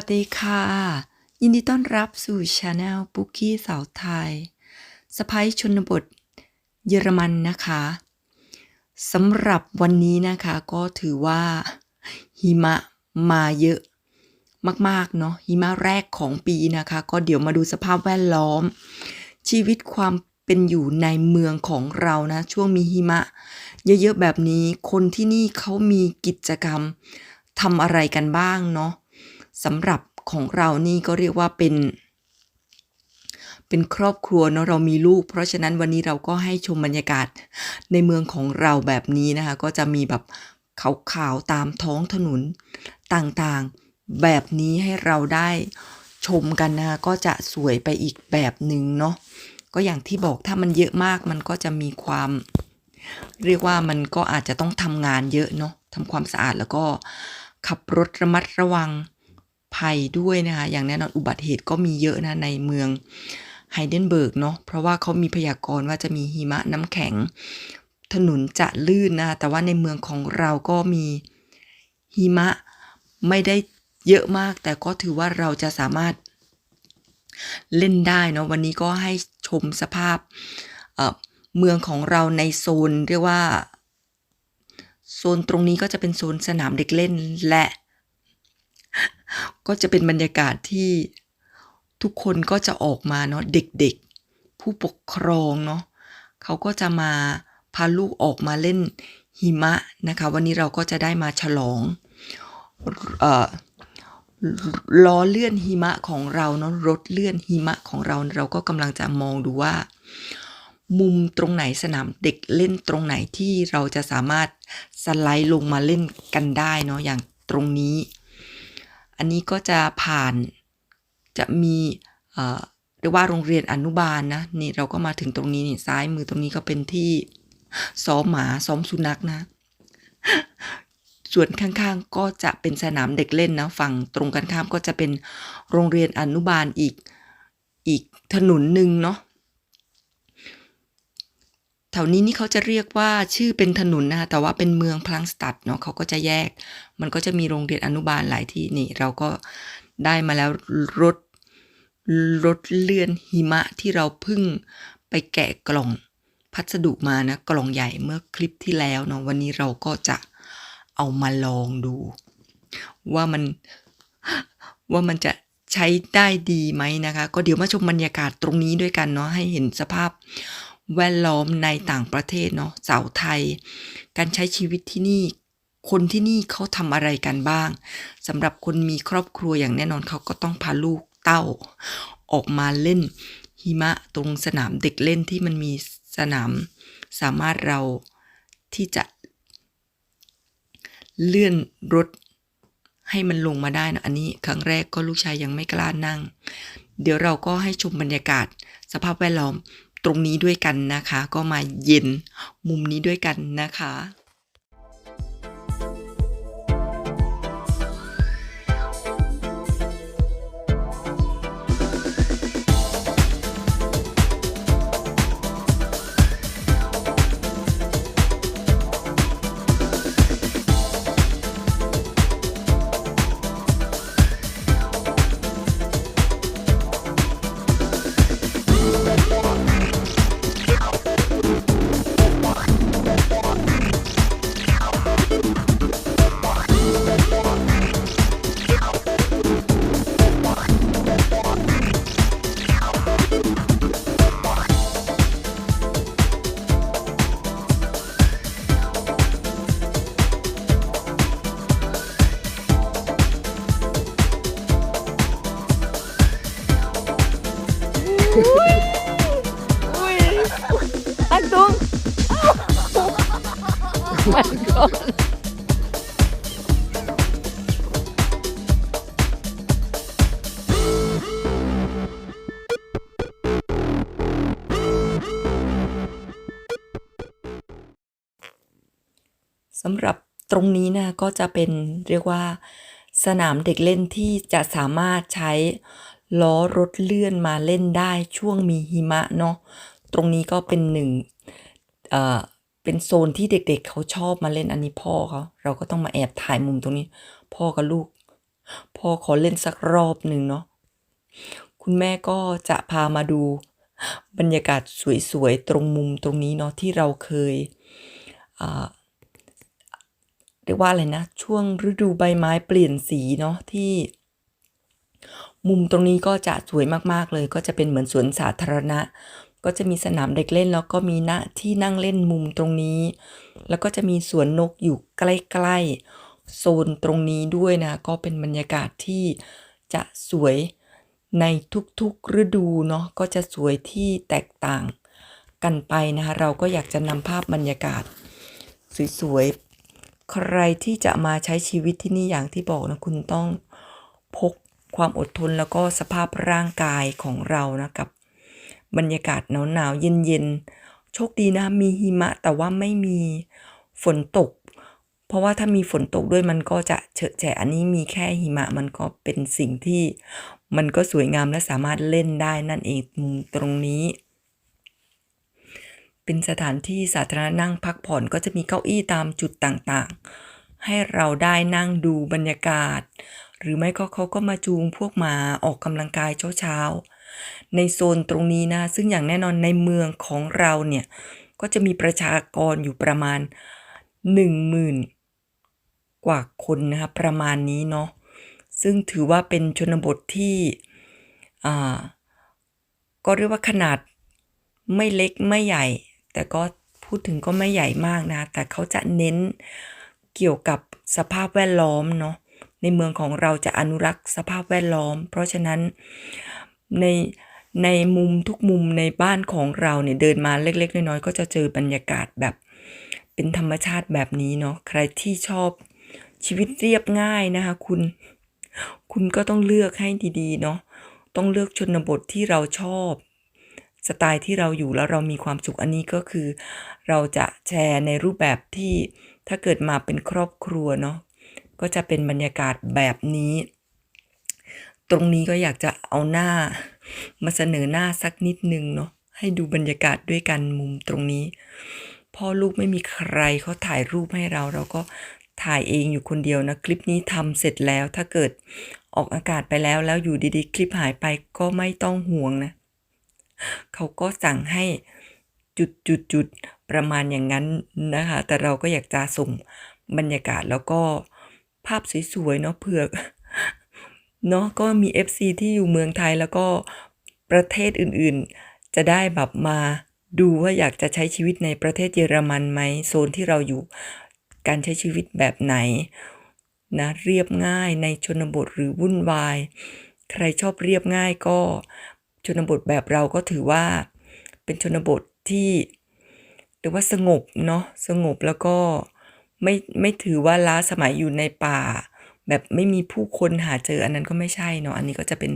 วัสดีค่ะ ยินดีต้อนรับสู่ช anel ปุกกี้สาวไทยสไปชนบทเยอรมันนะคะสำหรับวันนี้นะคะก็ถือว่าหิมะมาเยอะมากๆเนาะหิมะแรกของปีนะคะ ก็เดี๋ยวมาดูสภาพแวดล้อม ชีวิตความเป็นอยู่ในเมืองของเรานะ ช่วงมีหิมะ เยอะๆแบบนี้คนที่นี่เขามีกิจกรรมทำอะไรกันบ้างเนาะ สำหรับของเรานี่ก็เรียกว่าเป็น เป็นครอบครัวเนาะเรามีลูก เพราะฉะนั้นวันนี้เราก็ให้ชมบรรยากาศในเมืองของเราแบบนี้นะคะ ก็จะมีแบบขาวๆตามท้องถนนต่างๆแบบนี้ให้เราได้ชมกันนะคะก็จะสวยไปอีกแบบหนึ่งเนาะก็อย่างที่บอกถ้ามันเยอะมากมันก็จะมีความ เรียกว่ามันก็อาจจะต้องทำงานเยอะเนาะทำความสะอาดแล้วก็ขับรถระมัดระวัง ภัยด้วยนะคะ อย่างแน่นอนอุบัติเหตุก็มีเยอะนะในเมืองไฮเดนเบิร์กเนาะ เพราะว่าเขามีพยากรณ์ว่าจะมีหิมะน้ำแข็ง ถนนจะลื่นนะคะแต่ว่าในเมืองของเราก็มีหิมะไม่ได้เยอะมาก แต่ก็ถือว่าเราจะสามารถเล่นได้เนาะ วันนี้ก็ให้ชมสภาพเเมืองของเราในโซนเรียกว่า โซนตรงนี้ก็จะเป็นโซนสนามเด็กเล่นและ ก็จะเป็นบรรยากาศที่ทุกคนก็จะออกมาเนาะเด็กๆ ผู้ปกครองเนาะเขาก็จะมาพาลูกออกมาเล่นหิมะนะคะ วันนี้เราก็จะได้มาฉลองอล้อเลื่อนหิมะของเราเนาะรถเลื่อนหิมะของเรา เราก็กำลังจะมองดูว่า มุมตรงไหนสนามเด็กเล่นตรงไหนที่เราจะสามารถสไลด์ลงมาเล่นกันได้เนาะอย่างตรงนี้ อันนี้ก็จะผ่านจะมีเรียกว่าโรงเรียนอนุบาลนะนี่เราก็มาถึงตรงนี้นี่ซ้ายมือตรงนี้ก็เป็นที่ซ้อมหมาซ้อมสุนัขนะ ส่วนข้างๆก็จะเป็นสนามเด็กเล่นนะฝั่งตรงกันข้ามก็จะเป็นโรงเรียนอนุบาลอีกอีกถนนหนึ่งเนาะ แถวนี้นี่เขาจะเรียกว่าชื่อเป็นถนนนะคะแต่ว่าเป็นเมืองพลังสตัดเนาะเขาก็จะแยก มันก็จะมีโรงเรียนอนุบาลหลายที่นี่ เราก็ได้มาแล้วรถรถเลื่อนหิมะที่เราพิ่งไปแกะกล่องพัสดุมานะกล่องใหญ่เมื่อคลิปที่แล้วเนาะวันนี้เราก็จะเอามาลองดู ว่ามันว่ามันจะใช้ได้ดีไหมนะคะ ก็เดี๋ยวมาชมบรรยากาศตรงนี้ด้วยกันเนาะให้เห็นสภาพ แวดล้อมในต่างประเทศเนาะสาวไทย การใช้ชีวิตที่นี่ คนที่นี่เขาทำอะไรกันบ้างสำหรับคนมีครอบครัวอย่างแน่นอนเขาก็ต้องพาลูกเต้า ออกมาเล่นหิมะตรงสนามเด็กเล่นที่มันมีสนามสามารถเราที่จะเลื่อนรถให้มันลงมาได้นะอันนี้ครั้งแรกก็ลูกชายยังไม่กล้านั่ง เดี๋ยวเราก็ให้ชมบรรยากาศสภาพแวดล้อม ตรงนี้ด้วยกันนะคะ ก็มาเย็นมุมนี้ด้วยกันนะคะ สำหรับตรงนี้นะก็จะเป็นเรียกว่า สนามเด็กเล่นที่จะสามารถใช้ล้อรถเลื่อนมาเล่นได้ช่วงมีหิมะเนาะตรงนี้ก็เป็นหนึ่งเอ่อเป็นโซนที่เด็กๆเเขาชอบมาเล่นอันนี้พ่อเขาเราก็ต้องมาแอบถ่ายมุมตรงนี้ พ่อกับลูก พ่อขอเล่นสักรอบหนึ่งเนาะคุณแม่ก็จะพามาดูบรรยากาศสวยๆตรงมุมตรงนี้เนาะที่เราเคยอ เรียกว่าอะไรนะ ช่วงฤดูใบไม้เปลี่ยนสีเนาะที่ มุมตรงนี้ก็จะสวยมากๆเลย ก็จะเป็นเหมือนสวนสาธารณะ ก็จะมีสนามเด็กเล่น แล้วก็มีหน้าที่นั่งเล่นมุมตรงนี้ แล้วก็จะมีสวนนกอยู่ใกล้ๆโซนตรงนี้ด้วยนะ ก็เป็นบรรยากาศที่จะสวยในทุกๆฤดูเนาะก็จะสวยที่แตกต่างกันไปนะคะ เราก็อยากจะนำภาพบรรยากาศ สวยๆ ใครที่จะมาใช้ชีวิตที่นี่อย่างที่บอกนะคุณต้องพกความอดทนแล้วก็สภาพร่างกายของเรานะกับบรรยากาศหนาวๆเย็นๆโชคดีนะมีหิมะแต่ว่าไม่มีฝนตก เพราะว่าถ้ามีฝนตกด้วยมันก็จะเฉอะแฉะอันนี้มีแค่หิมะมันก็เป็นสิ่งที่มันก็สวยงามและสามารถเล่นได้นั่นเองตรงนี้ เป็นสถานที่สาธารณะนั่งพักผ่อนก็จะมีเก้าอี้ตามจุดต่างๆ ให้เราได้นั่งดูบรรยากาศ หรือไม่ก็เขาก็มาจูงพวกหมาออกกำลังกายเช้าๆ ในโซนตรงนี้นะ ซึ่งอย่างแน่นอนในเมืองของเราเนี่ย ก็จะมีประชากรอยู่ประมาณ 1 0,000 กว่าคนนะคะประมาณนี้เนาะซึ่งถือว่าเป็นชนบทที่อ่าก็เรียกว่าขนาดไม่เล็กไม่ใหญ่ แต่ก็พูดถึงก็ไม่ใหญ่มากนะ แต่เขาจะเน้นเกี่ยวกับสภาพแวดล้อมเนาะ ในเมืองของเราจะอนุรักษ์สภาพแวดล้อม เพราะฉะนั้นในในมุมทุกมุมในบ้านของเราเนี่ยเดินมาเล็ก ๆ น้อยๆก็จะเจอบรรยากาศแบบเป็นธรรมชาติแบบนี้เนาะ ใครที่ชอบชีวิตเรียบง่ายนะคะคุณ คุณก็ต้องเลือกให้ดีๆเนาะ ต้องเลือกชนบทที่เราชอบ สไตล์ที่เราอยู่แล้วเรามีความสุขอันนี้ก็คือ เราจะแชร์ในรูปแบบที่ถ้าเกิดมาเป็นครอบครัวเนาะก็จะเป็นบรรยากาศแบบนี้ ตรงนี้ก็อยากจะเอาหน้า มาเสนอหน้าสักนิดนึงเนาะให้ดูบรรยากาศด้วยกันมุมตรงนี้ พ่อลูกไม่มีใครเขาถ่ายรูปให้เรา เราก็ถ่ายเองอยู่คนเดียวนะ คลิปนี้ทำเสร็จแล้วถ้าเกิดออกอากาศไปแล้วแล้วอยู่ดีๆ คลิปหายไปก็ไม่ต้องห่วงนะ เขาก็สั่งให้จุดจุดจุดประมาณอย่างนั้นนะคะ แต่เราก็อยากจะส่งบรรยากาศแล้วก็ภาพสวยๆเนาะเผือกเนาะก็มี FC ที่อยู่เมืองไทยแล้วก็ประเทศอื่นๆ จะได้แบบมาดูว่าอยากจะใช้ชีวิตในประเทศเยอรมันไหมโซนที่เราอยู่การใช้ชีวิตแบบไหนนะเรียบง่ายในชนบทหรือวุ่นวาย ใครชอบเรียบง่ายก็ ชนบทแบบเราก็ถือว่าเป็นชนบทที่เรียกว่าสงบเนาะสงบแล้วก็ไม่ไม่ถือว่าล้าสมัยอยู่ในป่า แบบไม่มีผู้คนหาเจออันนั้นก็ไม่ใช่เนาะอันนี้ก็จะเป็น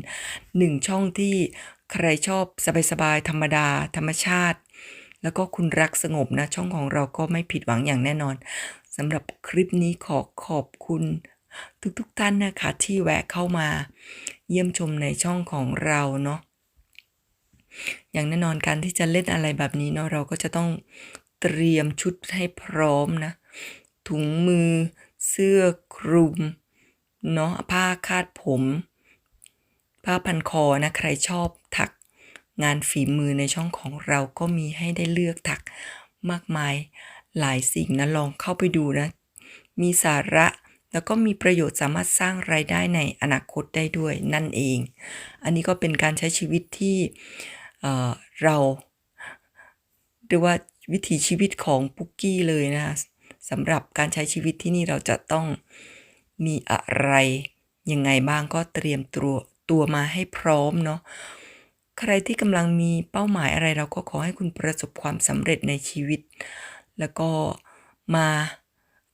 หนึ่งช่องที่ใครชอบสบายๆธรรมดา ธรรมชาติ แล้วก็คุณรักสงบนะ ช่องของเราก็ไม่ผิดหวังอย่างแน่นอนสำหรับคลิปนี้ขอขอบคุณทุกๆทท่านนะคะที่แวะเข้ามา เยี่ยมชมในช่องของเราเนาะ อย่างแน่นอนการที่จะเล่นอะไรแบบนี้เนาะเราก็จะต้องเตรียมชุดให้พร้อมนะ ถุงมือ เสื้อคลุมเนาะผ้าคาดผม ผ้าพันคอนะใครชอบถักงานฝีมือในช่องของเราก็มีให้ได้เลือกถักมากมายหลายสิ่งนะลองเข้าไปดูนะ มีสาระแล้วก็มีประโยชน์สามารถสร้างไรายได้ในอนาคตได้ด้วยนั่นเอง อันนี้ก็เป็นการใช้ชีวิตที่ เเราเรียกว่าวิถีชีวิตของปุกกี้เลยนะสำหรับการใช้ชีวิตที่นี่เราจะต้องมีอะไรยังไงบ้างก็เตรียมตัวตัวมาให้พร้อมเนาะใครที่กำลังมีเป้าหมายอะไรเราก็ขอให้คุณประสบความสำเร็จในชีวิต แล้วก็มา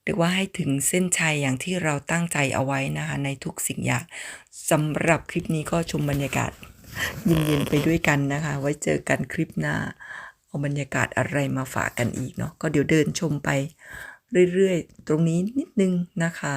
เรียกว่าให้ถึงเส้นชัยอย่างที่เราตั้งใจเอาไว้นะคะในทุกสิ่งอย่างสำหรับคลิปนี้ก็ชมบรรยากาศ เย็นๆไปด้วยกันนะคะ ไว้เจอกันคลิปหน้า เอาบรรยากาศอะไรมาฝากกันอีกเนาะก็เดี๋ยวเดินชมไปเรื่อยๆ ตรงนี้นิดนึงนะคะ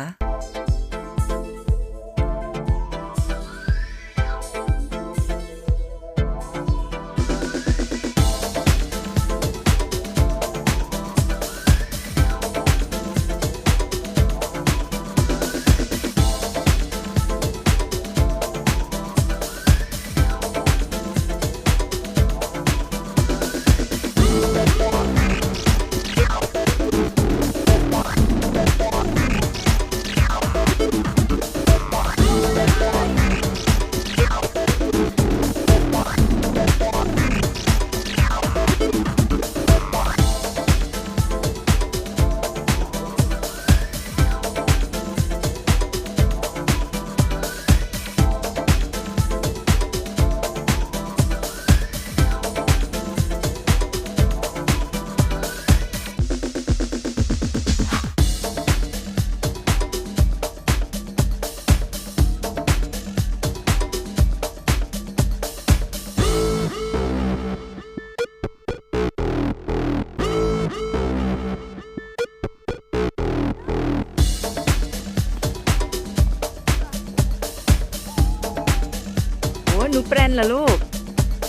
แบรนเหรอลูก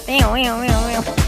เมียวเมียวเมียวเมียว